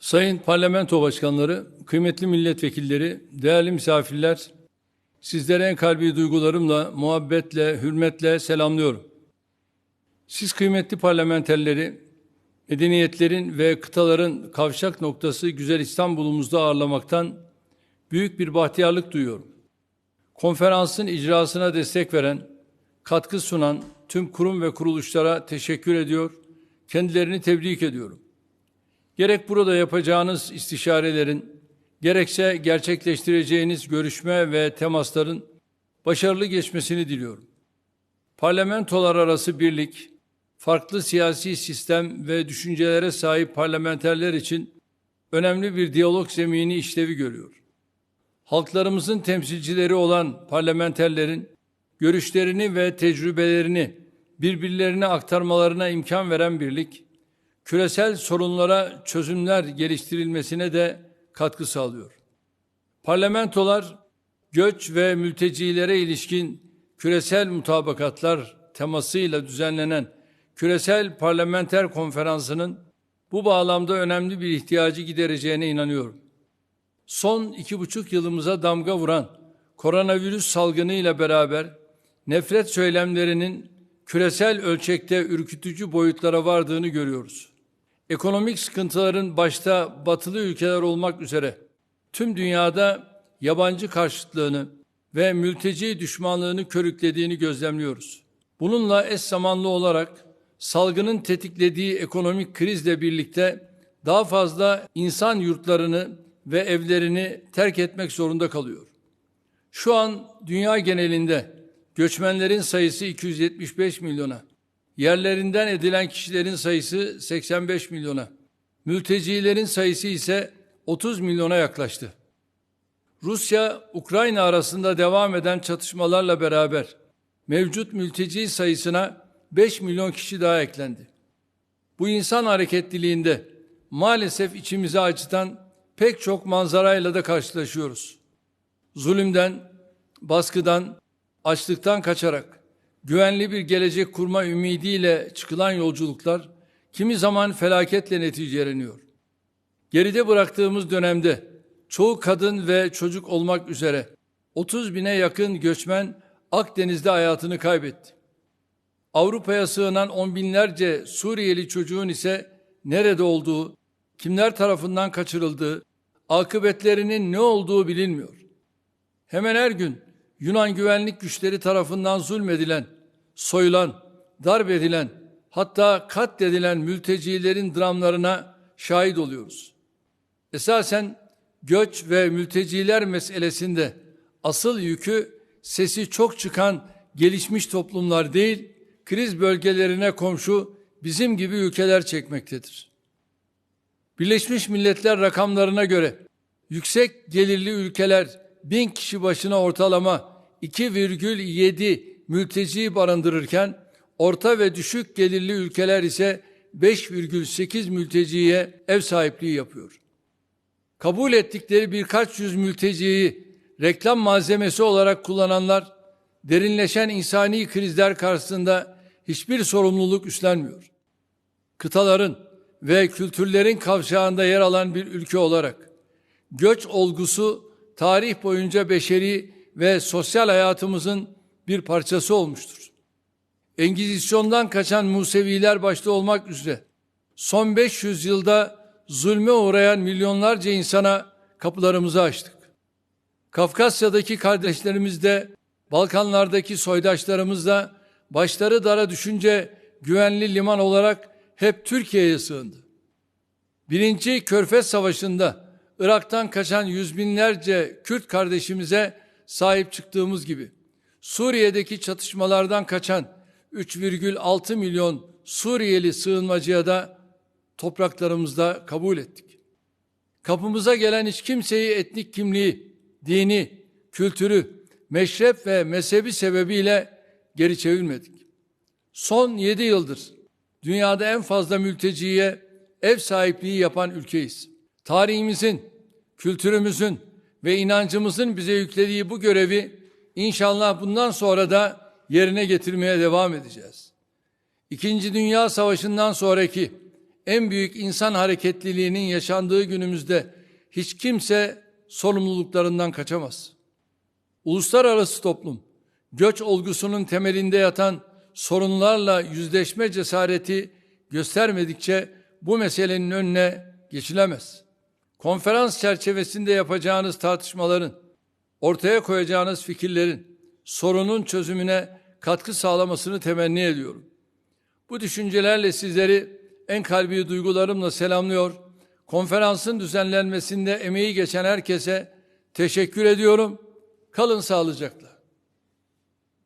Sayın Parlamento Başkanları, kıymetli milletvekilleri, değerli misafirler, sizlere en kalbi duygularımla, muhabbetle, hürmetle selamlıyorum. Siz kıymetli parlamenterleri, medeniyetlerin ve kıtaların kavşak noktası güzel İstanbul'umuzda ağırlamaktan büyük bir bahtiyarlık duyuyorum. Konferansın icrasına destek veren, katkı sunan tüm kurum ve kuruluşlara teşekkür ediyor, kendilerini tebrik ediyorum. Gerek burada yapacağınız istişarelerin, gerekse gerçekleştireceğiniz görüşme ve temasların başarılı geçmesini diliyorum. Parlamentolar arası birlik, farklı siyasi sistem ve düşüncelere sahip parlamenterler için önemli bir diyalog zemini işlevi görüyor. Halklarımızın temsilcileri olan parlamenterlerin görüşlerini ve tecrübelerini birbirlerine aktarmalarına imkan veren birlik, küresel sorunlara çözümler geliştirilmesine de katkı sağlıyor. Parlamentolar göç ve mültecilere ilişkin küresel mutabakatlar temasıyla düzenlenen küresel parlamenter konferansının bu bağlamda önemli bir ihtiyacı gidereceğine inanıyorum. Son iki buçuk yılımıza damga vuran koronavirüs salgınıyla beraber nefret söylemlerinin küresel ölçekte ürkütücü boyutlara vardığını görüyoruz. Ekonomik sıkıntıların başta batılı ülkeler olmak üzere tüm dünyada yabancı karşıtlığını ve mülteci düşmanlığını körüklediğini gözlemliyoruz. Bununla eş zamanlı olarak salgının tetiklediği ekonomik krizle birlikte daha fazla insan yurtlarını ve evlerini terk etmek zorunda kalıyor. Şu an dünya genelinde göçmenlerin sayısı 275 milyona, yerlerinden edilen kişilerin sayısı 85 milyona, mültecilerin sayısı ise 30 milyona yaklaştı. Rusya-Ukrayna arasında devam eden çatışmalarla beraber mevcut mülteci sayısına 5 milyon kişi daha eklendi. Bu insan hareketliliğinde maalesef içimizi acıtan pek çok manzarayla da karşılaşıyoruz. Zulümden, baskıdan, açlıktan kaçarak güvenli bir gelecek kurma ümidiyle çıkılan yolculuklar kimi zaman felaketle neticeleniyor. Geride bıraktığımız dönemde çoğu kadın ve çocuk olmak üzere 30 bine yakın göçmen Akdeniz'de hayatını kaybetti. Avrupa'ya sığınan on binlerce Suriyeli çocuğun ise nerede olduğu, kimler tarafından kaçırıldığı, akıbetlerinin ne olduğu bilinmiyor. Hemen her gün Yunan güvenlik güçleri tarafından zulmedilen, soyulan, darp edilen, hatta katledilen mültecilerin dramlarına şahit oluyoruz. Esasen göç ve mülteciler meselesinde asıl yükü sesi çok çıkan gelişmiş toplumlar değil, kriz bölgelerine komşu bizim gibi ülkeler çekmektedir. Birleşmiş Milletler rakamlarına göre yüksek gelirli ülkeler bin kişi başına ortalama 2,7 mülteci barındırırken orta ve düşük gelirli ülkeler ise 5,8 mülteciye ev sahipliği yapıyor. Kabul ettikleri birkaç yüz mülteciyi reklam malzemesi olarak kullananlar derinleşen insani krizler karşısında hiçbir sorumluluk üstlenmiyor. Kıtaların ve kültürlerin kavşağında yer alan bir ülke olarak göç olgusu tarih boyunca beşeri ve sosyal hayatımızın bir parçası olmuştur. Engizisyondan kaçan Museviler başta olmak üzere son 500 yılda zulme uğrayan milyonlarca insana kapılarımızı açtık. Kafkasya'daki kardeşlerimiz de Balkanlardaki soydaşlarımız da başları dara düşünce güvenli liman olarak hep Türkiye'ye sığındı. Birinci Körfez Savaşı'nda Irak'tan kaçan yüz binlerce Kürt kardeşimize sahip çıktığımız gibi Suriye'deki çatışmalardan kaçan 3,6 milyon Suriyeli sığınmacıya da topraklarımızda kabul ettik. Kapımıza gelen hiç kimseyi etnik kimliği, dini, kültürü, meşrep ve mezhebi sebebiyle geri çevirmedik. Son yedi yıldır dünyada en fazla mülteciye ev sahipliği yapan ülkeyiz. Tarihimizin, kültürümüzün ve inancımızın bize yüklediği bu görevi inşallah bundan sonra da yerine getirmeye devam edeceğiz. İkinci Dünya Savaşı'ndan sonraki en büyük insan hareketliliğinin yaşandığı günümüzde hiç kimse sorumluluklarından kaçamaz. Uluslararası toplum, göç olgusunun temelinde yatan sorunlarla yüzleşme cesareti göstermedikçe bu meselenin önüne geçilemez. Konferans çerçevesinde yapacağınız tartışmaların, ortaya koyacağınız fikirlerin sorunun çözümüne katkı sağlamasını temenni ediyorum. Bu düşüncelerle sizleri en kalbi duygularımla selamlıyor. Konferansın düzenlenmesinde emeği geçen herkese teşekkür ediyorum. Kalın sağlıcakla.